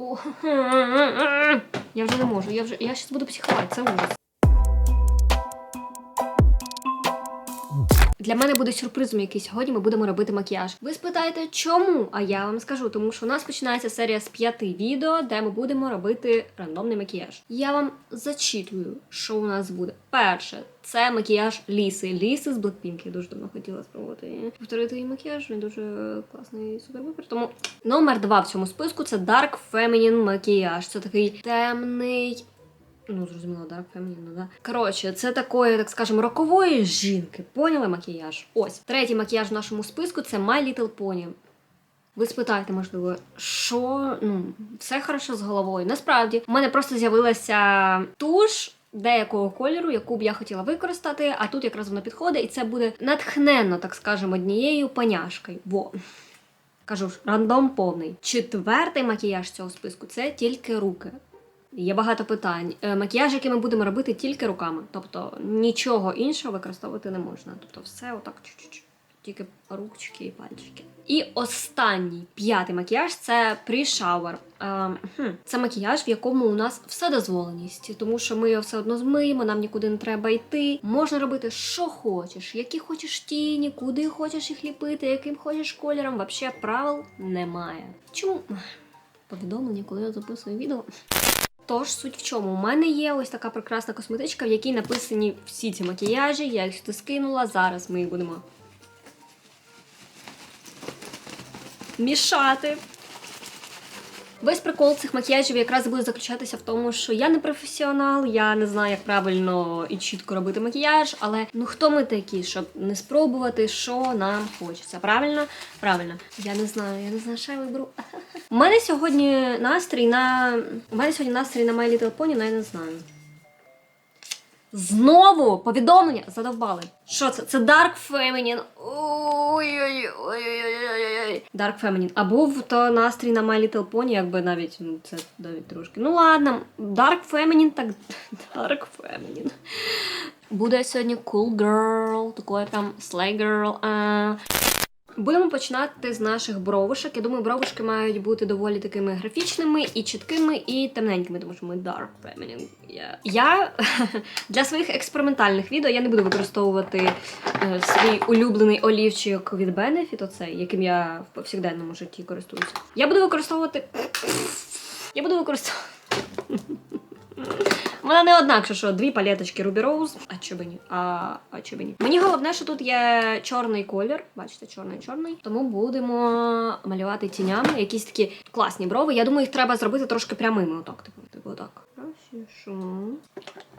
Я вже не можу. Я вже я щас буду психувати, це ужас. Для мене буде сюрпризом, який сьогодні ми будемо робити макіяж. Ви спитаєте, чому? А я вам скажу, тому що у нас починається серія з п'яти відео, де ми будемо робити рандомний макіяж. Я вам зачитую, що у нас буде. Перше, це макіяж Ліси. Ліси з Blackpink. Я дуже давно хотіла спробувати повторити її макіяж. Він дуже класний супер вибір. Тому номер два в цьому списку це Dark Feminine макіяж. Це такий темний. Ну, зрозуміло, Feminine, ну да. Коротше, це такої, так скажемо, рокової жінки. Поняли макіяж? Ось. Третій макіяж в нашому списку це My Little Pony. Ви спитаєте, можливо, що ну, все хорошо з головою. Насправді, в мене просто з'явилася туш. Деякого кольору, яку б я хотіла використати, а тут якраз вона підходить, і це буде натхненно, так скажемо, однією паняшкою. Во. Кажу ж, рандом повний. Четвертий макіяж цього списку це тільки руки. Є багато питань. Е, Макіяж, який ми будемо робити тільки руками, тобто нічого іншого використовувати не можна. Тобто, все отак чуть-чуть. Тільки ручки і пальчики. І останній п'ятий макіяж це pre-shower. Ем, Це макіяж, в якому у нас все дозволеність, тому що ми його все одно змиємо, нам нікуди не треба йти. Можна робити, що хочеш, які хочеш тіні, куди хочеш їх ліпити, яким хочеш кольором. Взагалі правил немає. Чому? Повідомлення, коли я записую відео. Тож суть в чому? У мене є ось така прекрасна косметичка, в якій написані всі ці макіяжі. Я їх сюди скинула. Зараз ми їх будемо мішати. Весь прикол цих макіяжів якраз буде заключатися в тому, що я не професіонал, я не знаю, як правильно і чітко робити макіяж, але ну хто ми такі, щоб не спробувати, що нам хочеться. Правильно? Правильно. Я не знаю, я не знаю, що я виберу. У мене сьогодні настрій на. У мене сьогодні настрій на My Little Pony, але я не знаю. Знову повідомлення задовбали. Що це? Це Dark Feminine. Ой-ой-ой-ой-ой-ой. Dark Feminine. А був то настрій на My Little Pony, якби навіть ну, це навіть трошки. Ну ладно, Dark Feminine, так Dark Feminine. Буде сьогодні cool girl, такое там slay girl. А... Будемо починати з наших бровушок. Я думаю, бровушки мають бути доволі такими графічними і чіткими, і темненькими, тому що ми dark feminine. Я, я для своїх експериментальних відео я не буду використовувати е, свій улюблений олівчик від Benefit, оцей, яким я в повсякденному житті користуюся. Я буду використовувати. Я буду використовувати. Вона не однак, що, що дві палеточки Ruby Rose. А чо би ні? А, а чо би ні? Мені головне, що тут є чорний колір. Бачите, чорний чорний. Тому будемо малювати тінями якісь такі класні брови. Я думаю, їх треба зробити трошки прямими. Отак, типу, типу отак. Що?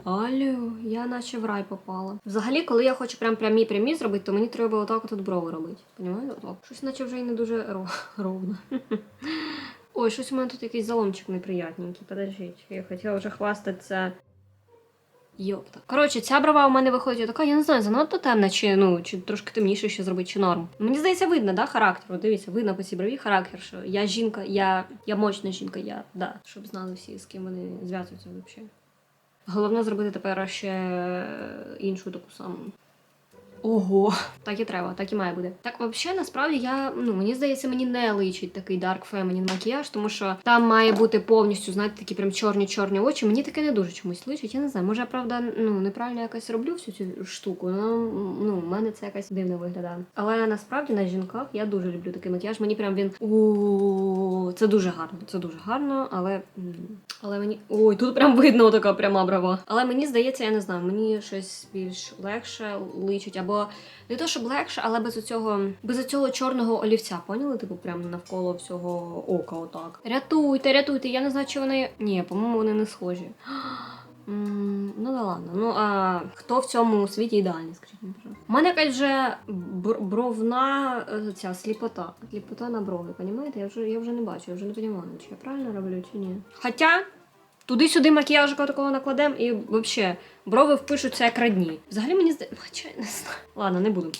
Алло, я наче в рай попала. Взагалі, коли я хочу прям прямі прямі зробити, то мені треба отак тут брови робити. Понімаєте? Щось наче вже і не дуже ро- ровно. Ой, щось у мене тут якийсь заломчик неприятненький. Подождіть, я хотіла вже хвастатися. Йопта. Коротше, ця брова у мене виходить така, я не знаю, занадто темна, чи ну, чи трошки темніше ще зробити, чи норм. Мені здається, видно, да, характер. Дивіться, видно по цій брові характер, що я жінка, я, я мощна жінка, я, да, щоб знали всі, з ким вони зв'язуються взагалі. Головне зробити тепер ще іншу таку саму. Ого, так і треба, так і має бути. Так, взагалі, насправді я ну мені здається, мені не личить такий dark feminine макіяж, тому що там має бути повністю, знаєте, такі прям чорні-чорні очі. Мені таке не дуже чомусь личить. Я не знаю, може правда ну неправильно якось роблю всю цю штуку. Ну ну в мене це якось дивно виглядає. Але насправді на жінках я дуже люблю такий макіяж. Мені прям він у це дуже гарно. Це дуже гарно, але але мені ой, тут прям видно така пряма брова. Але мені здається, я не знаю, мені щось більш легше личить або не то, щоб легше, але без цього без цього чорного олівця, поняли? Типу, прямо навколо всього ока, отак. Рятуйте, рятуйте. Я не знаю, чи вони. Ні, по-моєму, вони не схожі. Ну да ладно. Ну а хто в цьому світі ідеальний, скажіть мені. У мене якась вже бр- бровна е, ця сліпота. Сліпота на брови, понімаєте? Я вже, я вже не бачу, я вже не розумію, чи я правильно роблю, чи ні. Хоча туди-сюди макіяжика такого накладемо і взагалі брови впишуться як родні. Взагалі мені здається, хоча я не знаю. Ладно, не буду.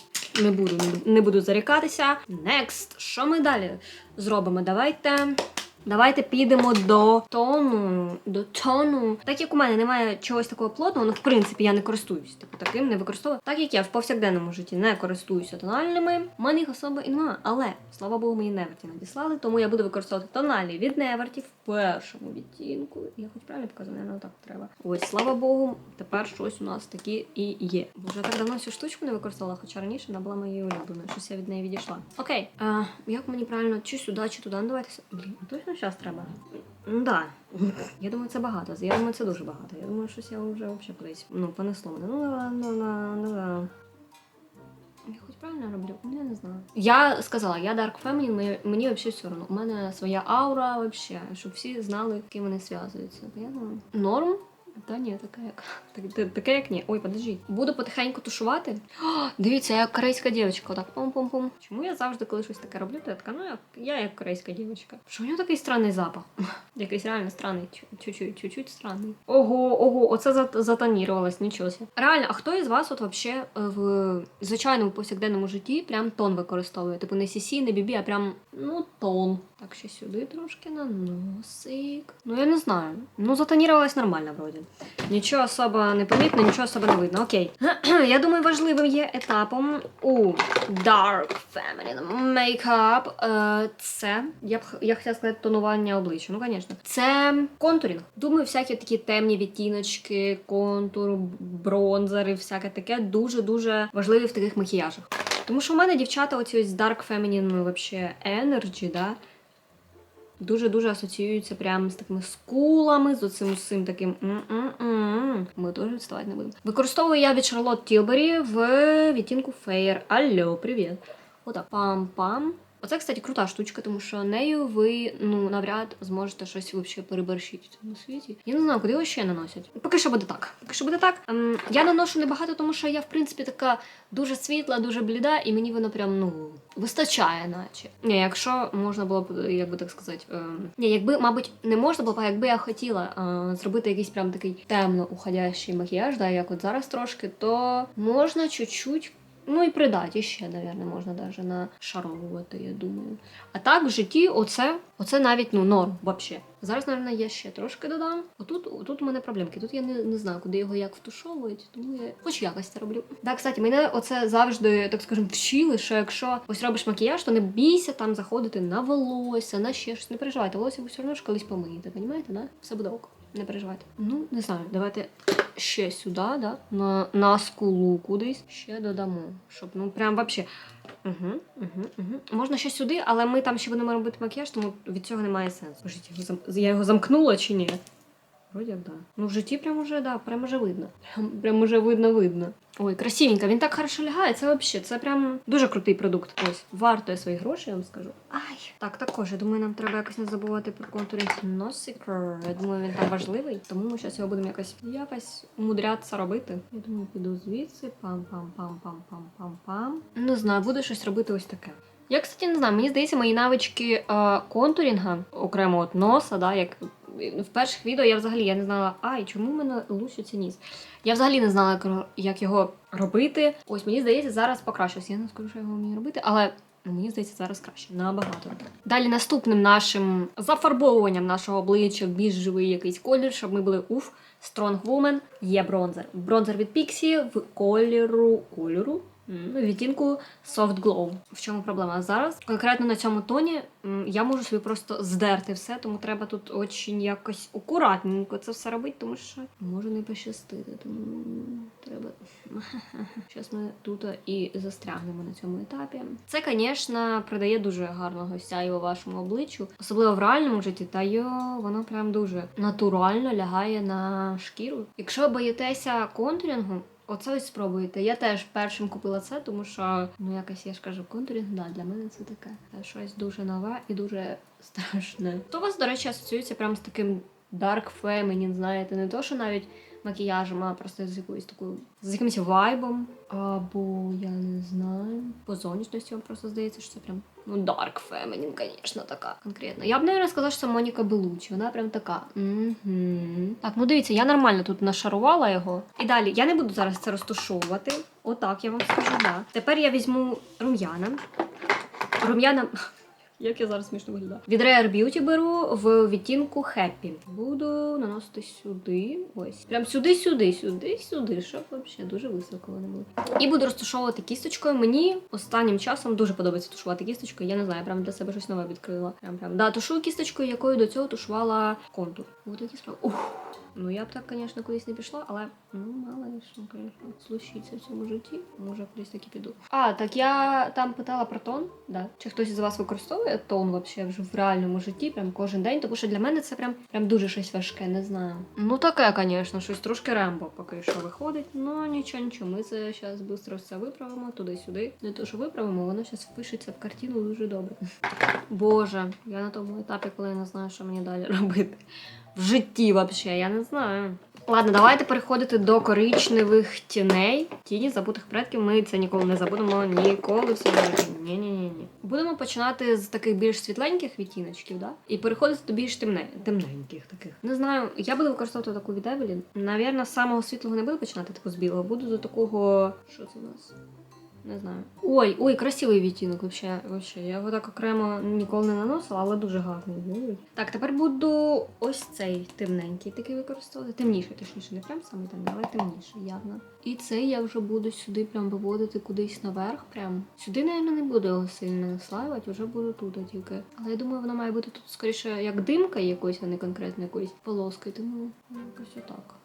Не буду, не- не буду зарікатися. Next. Що ми далі зробимо? Давайте. Давайте підемо до тону. До тону. Так як у мене немає чогось такого плотного, ну в принципі я не користуюсь типу, таким, не використовую. Так як я в повсякденному житті не користуюся тональними, в мене їх особо і немає. Але слава Богу, мені Неверті надіслали, тому я буду використовувати тональний від Неверті в першому відтінку. Я хоч правильно показую, не так треба. Ось, слава Богу, тепер щось у нас таке і є. Бо вже так давно цю штучку не використовувала, хоча раніше вона була моєю улюбленою. Щось я від неї відійшла. Окей, а, як мені правильно чи сюди, чи туди? Ну давайте. Блін, точно зараз треба. Ну да. Я думаю, це багато. Я думаю, це дуже багато. Я думаю, щось я вже взагалі кудись ну, понесло мене. Ну ну, ну ну, ну. Я хоч правильно роблю? Ну, Я не знаю. Я сказала, я Dark мені, мені взагалі все одно. У мене своя аура взагалі, щоб всі знали, з ким вони зв'язуються. Я думаю, норм. Та ні, така як. Так, та- таке як ні. Ой, подожди. Буду потихеньку тушувати. О, дивіться, я як корейська дівчинка. Так пум-пум-пум. Чому я завжди, коли щось таке роблю, то я така, ну як я як корейська дівчинка. Що у нього такий странний запах? Якийсь реально странний, чуть-чуть, чуть-чуть странний. Ого, ого, оце зат- затонірувалось, нічого. Реально, а хто із вас от вообще в звичайному повсякденному житті прям тон використовує? Типу не сісі, не бібі, а прям ну тон. Так, ще сюди трошки на носик. Ну я не знаю. Ну затонірувалось нормально вроді. Нічого особо не помітно, нічого особо не видно. Окей. Я думаю, важливим є етапом у Dark Feminine Makeup. Е, це я б я хотіла сказати тонування обличчя. Ну, звісно, це контурінг. Думаю, всякі такі темні відтіночки, контур, бронзери, всяке таке дуже дуже важливі в таких макіяжах. Тому що у мене дівчата оці ось Dark Feminine вообще Energy, да, дуже-дуже асоціюються прямо з такими скулами, з оцим усім таким. Ми теж відставати не будемо. Використовую я від Шарлот Тілбері в відтінку Fair. Алло, привіт. Отак, пам-пам. Оце, кстати, крута штучка, тому що нею ви ну навряд зможете щось взагалі переборщити в цьому світі. Я не знаю, куди його ще наносять. Поки що буде так. Поки що буде так. Ем, я наношу небагато, тому що я, в принципі, така дуже світла, дуже бліда, і мені воно прям ну вистачає, наче. Ні, якщо можна було б, як би так сказати, ем, ні, якби, мабуть, не можна було а якби я хотіла е, зробити якийсь прям такий темно уходящий макіяж, да, як от зараз трошки, то можна чуть-чуть. Ну і придати ще, напевно, можна навіть нашаровувати, я думаю. А так в житті оце, оце навіть ну, норм вообще. Зараз, напевно, я ще трошки додам. Отут, отут у мене проблемки. Тут я не, не знаю, куди його як втушовують, тому я хоч якось це роблю. Так, кстати, мене оце завжди, так скажемо, вчили, що якщо ось робиш макіяж, то не бійся там заходити на волосся, на ще щось. Не переживайте, волосся ви все одно ж колись помиєте, розумієте, да? Все буде ок. Не переживайте. Ну, не знаю, давайте ще сюди, да? на, на скулу кудись ще додамо. Щоб ну прям вообще. Угу, угу, угу. Можна ще сюди, але ми там ще будемо робити макіяж, тому від цього немає сенсу. Зам- я його замкнула чи ні? Вроді да. Ну в житті прям уже, да, прям уже видно. Прям, прям уже видно, видно. Ой, красивенько, він так хорошо лягає, це взагалі, це прям дуже крутий продукт. Ось, вартує своїх грошей, я вам скажу. Ай. Так, також, я думаю, нам треба якось не забувати про контуринг носика. Я думаю, він там важливий, тому ми зараз його будемо якось якось умудрятися робити. Я думаю, піду звідси, пам-пам-пам-пам-пам-пам-пам. Не знаю, буду щось робити ось таке. Я, кстати, не знаю, мені здається, мої навички е, контурінга, окремо от носа, да, як в перших відео я взагалі я не знала, ай, чому в мене луситься ніс. Я взагалі не знала, як його робити. Ось мені здається, зараз покращилось. Я не скажу, що його вмію робити, але мені здається, зараз краще. Набагато. Далі наступним нашим зафарбовуванням нашого обличчя більш живий якийсь колір, щоб ми були уф. Strong Woman є бронзер. Бронзер від Pixie в кольору кольору. Відтінку Soft Glow. В чому проблема? Зараз конкретно на цьому тоні я можу собі просто здерти все, тому треба тут очень якось акуратненько це все робити, тому що може не пощастити. Тому треба. Зараз ми тут і застрягнемо на цьому етапі. Це, звісно, придає дуже гарного сяйва вашому обличчю, особливо в реальному житті, та йо, воно прям дуже натурально лягає на шкіру. Якщо боїтеся контурінгу, Оце ось спробуйте. Я теж першим купила це, тому що ну якось я ж кажу, контурінг, да, для мене це таке Це щось дуже нове і дуже страшне. То у вас, до речі, асоціюється прямо з таким dark feminine, знаєте, не то, що навіть макіяжем, а просто з якоюсь такою з якимось вайбом. Або я не знаю. По зовнішності вам просто здається, що це прям ну dark feminine, звісно, така конкретно. Я б не сказала, що це Моніка Белучі. Вона прям така. Угу. Так, ну дивіться, я нормально тут нашарувала його. І далі я не буду зараз це розташовувати. Отак я вам скажу, да. Тепер я візьму рум'яна. Рум'яна. Як я зараз смішно виглядаю. Від Rare Beauty беру в відтінку Happy. Буду наносити сюди. Ось. Прям сюди, сюди, сюди, сюди, щоб взагалі дуже високо вони були. І буду розташовувати кісточкою. Мені останнім часом дуже подобається тушувати кісточкою. Я не знаю, прям для себе щось нове відкрила. Прям прям. Да, тушую кісточкою, якою до цього тушувала контур. Ось такі справи. Ух. Ну я б так, звісно, кудись не пішла, але ну мало ли що, звісно, случиться в цьому житті. Може, кудись таки піду. А, так я там питала про тон. Да. Чи хтось із вас використовує тон вообще вже в реальному житті, прям кожен день, тому що для мене це прям прям дуже щось важке, не знаю. Ну таке, звісно, щось трошки рембо поки що виходить. Ну нічого, нічого. Ми це зараз швидко все виправимо туди-сюди. Не то, що виправимо, воно зараз впишеться в картину дуже добре. Боже, я на тому етапі, коли я не знаю, що мені далі робити. В житті взагалі, я не знаю. Ладно, давайте переходити до коричневих тіней. Тіні забутих предків. Ми це ніколи не забудемо. Ніколи в цьому житті. Ні, ні, ні, ні. Будемо починати з таких більш світленьких відтіночків, да? І переходити до більш темне... темненьких таких. Не знаю, я буду використовувати таку від Evelyn. Навірно, з самого світлого не буду починати таку з білого. Буду до такого. Що це у нас? Не знаю. Ой, ой, красивий відтінок вообще, вообще. Я його так окремо ніколи не наносила, але дуже гарний. Так, тепер буду ось цей темненький такий використовувати. Темніший, точніше, не прям саме темний, але темніший, явно. І цей я вже буду сюди прям виводити кудись наверх. Прям сюди, напевно, не буду його сильно наслаювати, вже буду тут тільки. Але я думаю, воно має бути тут скоріше як димка якоїсь, а не конкретно якоюсь полоскою, тому якось отак.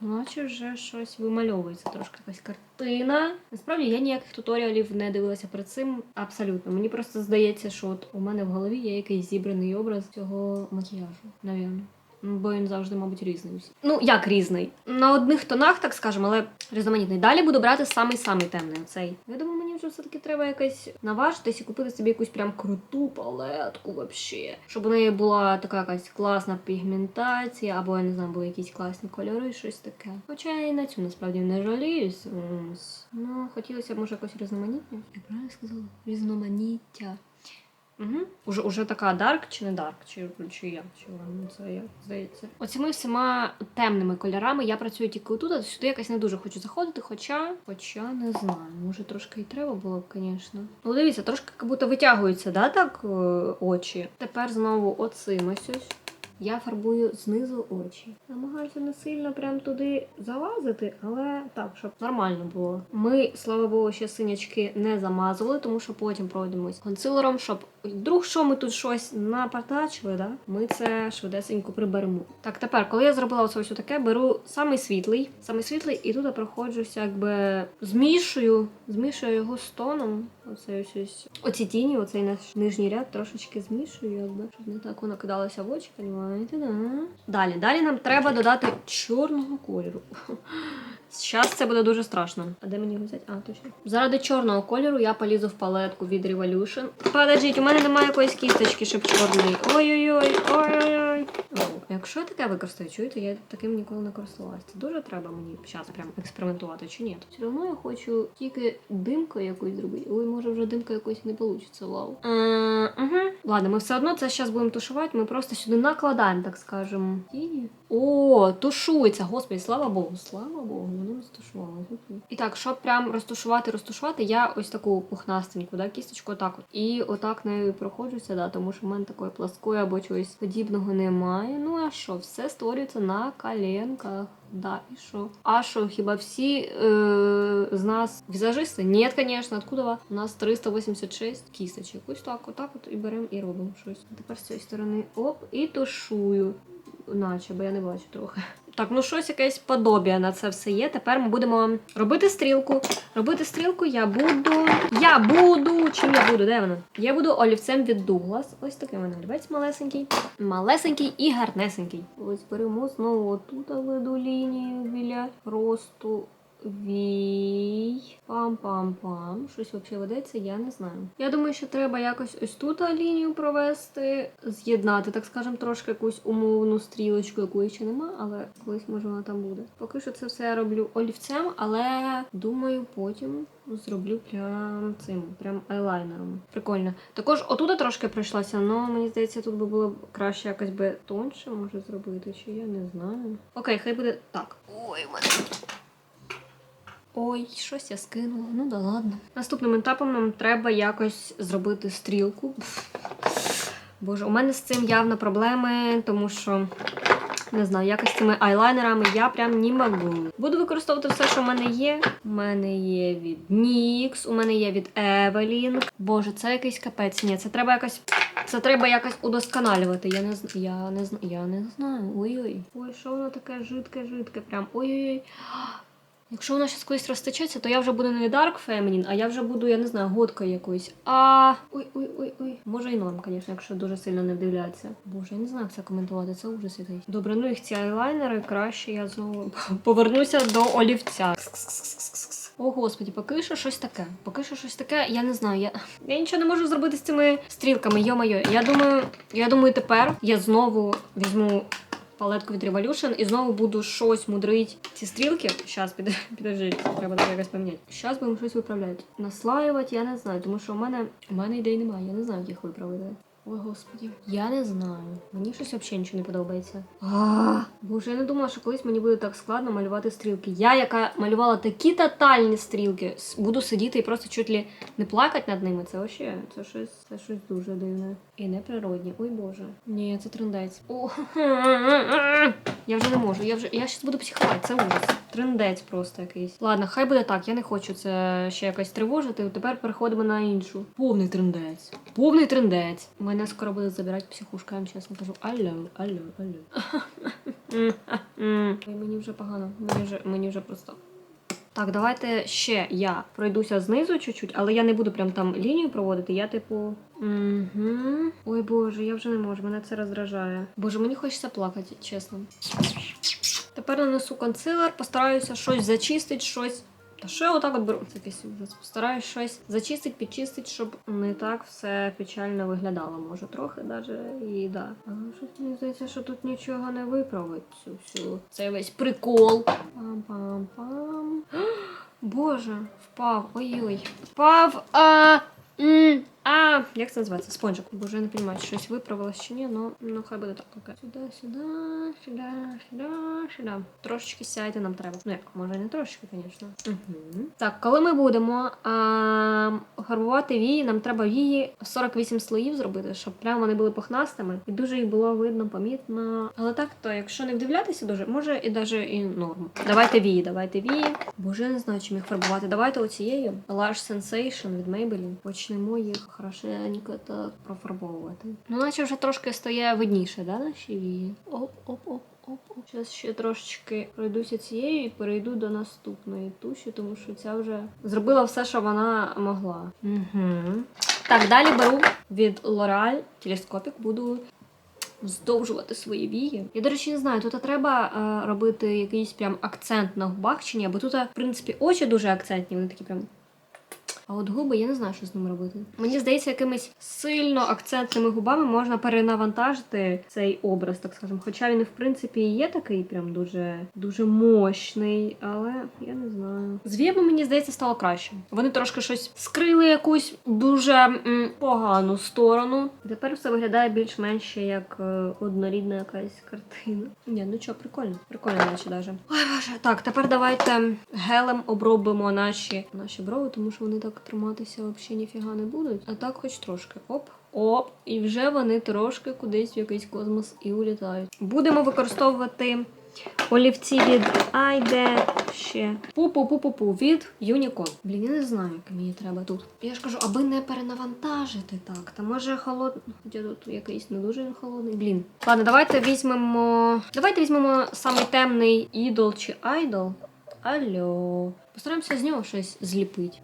Наче вже щось вимальовується трошки якась картина. Насправді я ніяких туторіалів не дивилася перед цим абсолютно. Мені просто здається, що от у мене в голові є якийсь зібраний образ цього макіяжу, навірно. Бо він завжди, мабуть, різний. Ну, як різний? На одних тонах, так скажемо, але різноманітний. Далі буду брати самий-самий темний оцей. Я думаю, мені вже все-таки треба якось наважитись і купити собі якусь прям круту палетку вообще. Щоб у неї була така якась класна пігментація, або я не знаю, були якісь класні кольори, щось таке. Хоча я і на цю насправді не жаліюсь. Ну, хотілося б може якось різноманітність. Я правильно сказала? Різноманіття. Угу. Уже, уже така дарк чи не дарк, чи, чи як, чи ну, це як здається. Оцими всіма темними кольорами я працюю тільки тут, а сюди якось не дуже хочу заходити, хоча, хоча не знаю, може трошки і треба було б, звісно. Ну дивіться, трошки як будто витягуються, да, так е, очі. Тепер знову оцим ось ось. Я фарбую знизу очі. Намагаюся не сильно прям туди залазити, але так, щоб нормально було. Ми, слава Богу, ще синячки не замазували, тому що потім пройдемось консилером, щоб вдруг що ми тут щось напартачили, да? ми це швидесенько приберемо. Так, тепер, коли я зробила оце ось таке, беру самий світлий, самий світлий, і тут проходжуся, якби змішую, змішую його з тоном. Оце ось ось. Оці тіні, оцей наш нижній ряд трошечки змішую, якби, щоб не так воно кидалося в очі, понімаєте, да? Далі, далі нам треба додати чорного кольору. Зараз це буде дуже страшно. А де мені його взяти? А, точно. Заради чорного кольору я полізу в палетку від Revolution. Подождіть, у мене немає якоїсь кісточки, щоб чорний. Ой-ой-ой, ой-ой-ой. Якщо я таке використаю, чуєте, я таким ніколи не користувалася. Це дуже треба мені зараз прям експериментувати чи ні. Все одно я хочу тільки димку якусь зробити. Ой, може вже димка якось не вийде. Вау. Угу. Ладно, ми все одно це зараз будемо тушувати. Ми просто сюди накладаємо, так скажемо. Тіні. О, тушується. Господи, слава Богу, слава Богу, воно розташувалося. І так, щоб прям розташувати, розташувати, я ось таку пухнастеньку, да, кісточку отак от. І отак нею проходжуся, да, тому що в мене такої пласкої або чогось подібного немає. Ну а що, все створюється на коленках. Да, і що? А що, хіба всі е, з нас візажисти? Ні, звісно, откуда? У нас 386 кісточок. Ось так, отак от і беремо і робимо щось. Тепер з цієї сторони оп, і тушую. Наче, бо я не бачу трохи. Так, ну щось якесь подобія на це все є. Тепер ми будемо робити стрілку. Робити стрілку я буду. Я буду. Чим я буду? Де вона? Я буду олівцем від Дуглас. Ось такий мене олівець малесенький. Малесенький і гарнесенький. Ось беремо знову отут веду лінію біля росту. Вій. Пам-пам-пам. Щось взагалі ведеться, я не знаю. Я думаю, що треба якось ось тут лінію провести, з'єднати, так скажемо, трошки якусь умовну стрілочку, якої ще нема, але колись може вона там буде. Поки що це все я роблю олівцем, але думаю, потім зроблю прям цим, прям айлайнером. Прикольно. Також отут трошки прийшлася, але мені здається, тут би було б краще якось би тонше може зробити, чи я не знаю. Окей, хай буде так. Ой, мене Ой, щось я скинула. Ну да ладно. Наступним етапом нам треба якось зробити стрілку. Боже, у мене з цим явно проблеми, тому що. Не знаю, якось цими айлайнерами я прям не можу. Буду використовувати все, що в мене є. У мене є від NYX, у мене є від Evelyn. Боже, це якийсь капець. Ні, це треба якось. Це треба якось удосконалювати. Я не знаю. Я не знаю. Я не знаю. Ой-ой. Ой, що воно таке жидке, жидке. Прям ой-ой-ой. Якщо воно щось колись розтечеться, то я вже буду не Dark Feminine, а я вже буду, я не знаю, годкою якоюсь. А. Ой-ой-ой-ой. Може і норм, звісно, якщо дуже сильно не вдивлятися. Боже, я не знаю, як це коментувати. Це ужас якийсь. Добре, ну їх ці айлайнери, краще я знову повернуся до олівця. О, господі, поки що щось таке. Поки що щось таке, я не знаю. Я, я нічого не можу зробити з цими стрілками. Йо-моє. Я думаю, я думаю, тепер я знову візьму палетку від Revolution і знову буду щось мудрить. Ці стрілки. Щас, під, підожди, треба якось поміняти. Щас будемо щось виправляти. Наслаювати я не знаю, тому що у мене, у мене ідей немає. Я не знаю, як їх виправити. Ой, господі. Я не знаю. Мені щось взагалі нічого не подобається. А, Боже, я не думала, що колись мені буде так складно малювати стрілки. Я, яка малювала такі тотальні стрілки, буду сидіти і просто чуть ли не плакати над ними. Це вообще, це щось, це щось дуже дивне. І неприродне. Ой Боже. Ні, це трендець. О, я вже не можу. Я вже я щас буду психувати. Це ужас. Трендець просто якийсь. Ладно, хай буде так. Я не хочу це ще якось тривожити. Тепер переходимо на іншу. Повний трендець. Повний трендець. Мене скоро буде забирати психушка, я вам чесно кажу. Алло, алло, алло. Мені вже погано. Мені вже, мені вже просто. Так, давайте ще я пройдуся знизу чуть-чуть, але я не буду прям там лінію проводити. Я типу. Угу. Ой Боже, я вже не можу, мене це роздражає. Боже, мені хочеться плакати, чесно. Тепер нанесу консилер, постараюся щось зачистити, щось. Та що я отак от беру? Це якийсь ужас. Постараюсь щось зачистити, підчистити, щоб не так все печально виглядало. Може, трохи даже і да. Але щось мені здається, що тут нічого не виправить цю всю. Це весь прикол. Пам-пам-пам. Боже, впав. Ой-ой. Впав. А. м, А, як це називається? Спонжик. Боже, не розумію, щось виправилось чи ні, ну, ну хай буде так. Окей. Сюди, сюди, сюди, сюди, сюди. Трошечки сяйти нам треба. Ну як, може не трошечки, звісно. Угу. Так, коли ми будемо а, фарбувати вії, нам треба вії 48 слоїв зробити, щоб прямо вони були пухнастими. І дуже їх було видно, помітно. Але так, то якщо не вдивлятися дуже, може і даже і норм. Давайте вії, давайте вії. Боже, я не знаю, чим їх фарбувати. Давайте оцією. Large Sensation від Maybelline. Почнемо їх хорошенько так профарбовувати. Ну, наче вже трошки стає видніше, да, наші вії? Оп, оп, оп. Оп, оп. Зараз ще трошечки пройдуся цією і перейду до наступної туші, тому що ця вже зробила все, що вона могла. Угу. Так, далі беру від L'Oreal телескопік, буду здовжувати свої вії. Я, до речі, не знаю, тут треба е, робити якийсь прям акцент на губах чи ні, бо тут, в принципі, очі дуже акцентні, вони такі прям. А от губи я не знаю, що з ними робити. Мені здається, якимись сильно акцентними губами можна перенавантажити цей образ, так скажемо. Хоча він, в принципі, є такий прям дуже дуже мощний, але я не знаю. З віями, мені здається, стало краще. Вони трошки щось скрили якусь дуже м, погану сторону. Тепер все виглядає більш-менш як е, однорідна якась картина. Ні, ну що, прикольно. Прикольно, наче даже. Ой, боже. Так, тепер давайте гелем обробимо наші, наші брови, тому що вони так триматися взагалі ніфіга не будуть. А так хоч трошки. Оп. Оп, і вже вони трошки кудись в якийсь космос і улітають. Будемо використовувати олівці від Айде ще. Пу-пу-пу-пу-пу від Unicorn. Блін, я не знаю, як мені треба тут. Я ж кажу, аби не перенавантажити так. Та може холодно. Хоча тут якийсь не дуже холодний. Блін. Ладно, давайте візьмемо. Давайте візьмемо самий темний ідол чи айдол. Алло. Постараємося з нього щось зліпити.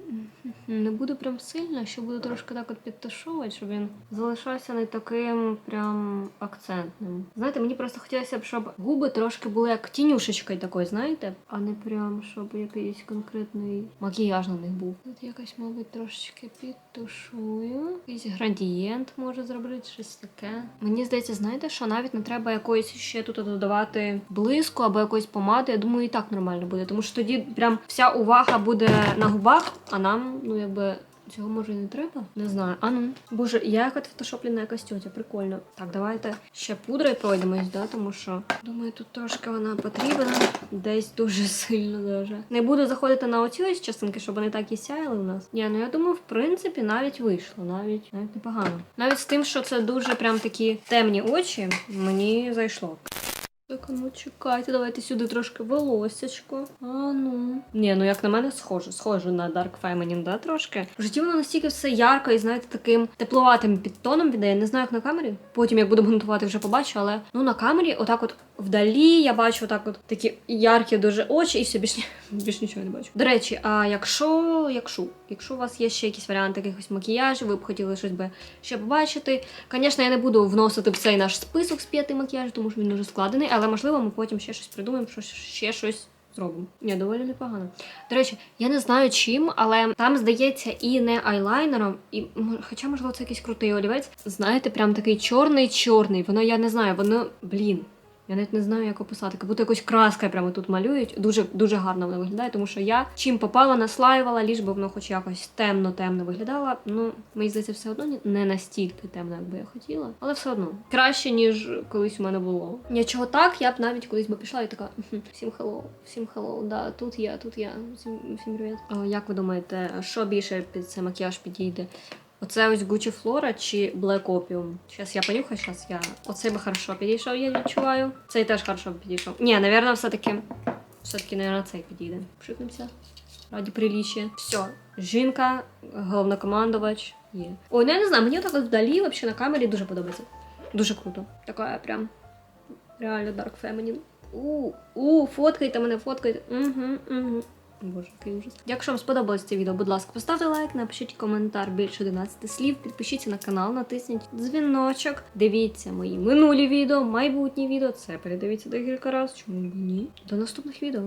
Не буде прям сильно, що буду трошки так от підташовувати, щоб він залишався не таким прям акцентним. Знаєте, мені просто хотілося б, щоб губи трошки були як тінюшечкою такою, знаєте, а не прям, щоб якийсь конкретний макіяж на них був. Тут якось, мабуть, трошечки підтушую. Якийсь градієнт може зробити щось таке. Мені здається, знаєте, що навіть не треба якоїсь ще тут додавати блиску або якоїсь помади. Я думаю, і так нормально буде, тому що тоді прям вся увага буде на губах, а нам, ну якби. Цього може і не треба? Не знаю. А ну. Боже, я як от фотошоплена якась тьотя, прикольно. Так, давайте ще пудрою пройдемось, да, тому що думаю, тут трошки вона потрібна. Десь дуже сильно даже. Не буду заходити на оці ось частинки, щоб вони так і сяяли у нас. Ні, ну я думаю, в принципі, навіть вийшло. Навіть навіть непогано. Навіть з тим, що це дуже прям такі темні очі, мені зайшло. Так, ну чекайте, давайте сюди трошки волосечко. А ну. Ні, ну як на мене схоже, схоже на Dark Feminine, да, трошки. В житті воно настільки все ярко і, знаєте, таким тепловатим підтоном віддає. Не знаю, як на камері. Потім, як буду монтувати, вже побачу, але ну на камері, отак от вдалі, я бачу отак от такі яркі дуже очі, і все, більш, більш нічого не бачу. До речі, а якщо, якщо, якщо у вас є ще якісь варіанти якихось макіяжів, ви б хотіли щось би ще побачити. Звісно, я не буду вносити в цей наш список з п'яти макіяжів, тому що він дуже складений, але можливо ми потім ще щось придумаємо, що ще щось. Зробимо. Ні, доволі непогано. До речі, я не знаю чим, але там здається і не айлайнером, і хоча, можливо, це якийсь крутий олівець. Знаєте, прям такий чорний-чорний. Воно я не знаю, воно, блін. Я навіть не знаю, як описати. Як будто якось краска прямо тут малюють. Дуже дуже гарно воно виглядає, тому що я чим попала, наслаювала, ліж би воно хоч якось темно-темно виглядало. Ну, мені здається, все одно не настільки темно, як би я хотіла. Але все одно краще, ніж колись у мене було. Нічого так, я б навіть колись би пішла і така всім хеллоу, всім хеллоу, да, тут я, тут я. Всім, всім привіт. О, як ви думаєте, що більше під цей макіяж підійде? Оце ось Gucci Flora чи Black Opium? Зараз я понюхаю, зараз я. Оцей би хорошо підійшов, я відчуваю. Цей теж хорошо підійшов. Ні, напевно, все-таки. Все-таки, напевно, цей підійде. Пшикнемося. Раді приліччя. Все. Жінка, головнокомандувач є. Ой, ну я не знаю, мені так вдалі, взагалі на камері дуже подобається. Дуже круто. Така прям реально Dark Feminine. У, у, фоткайте мене, фоткайте. Угу, угу. Боже, який ужас. Якщо вам сподобалось це відео, будь ласка, поставте лайк, напишіть коментар більше 11 слів, підпишіться на канал, натисніть дзвіночок, дивіться мої минулі відео, майбутні відео. Це передивіться декілька разів. Чому ні? До наступних відео.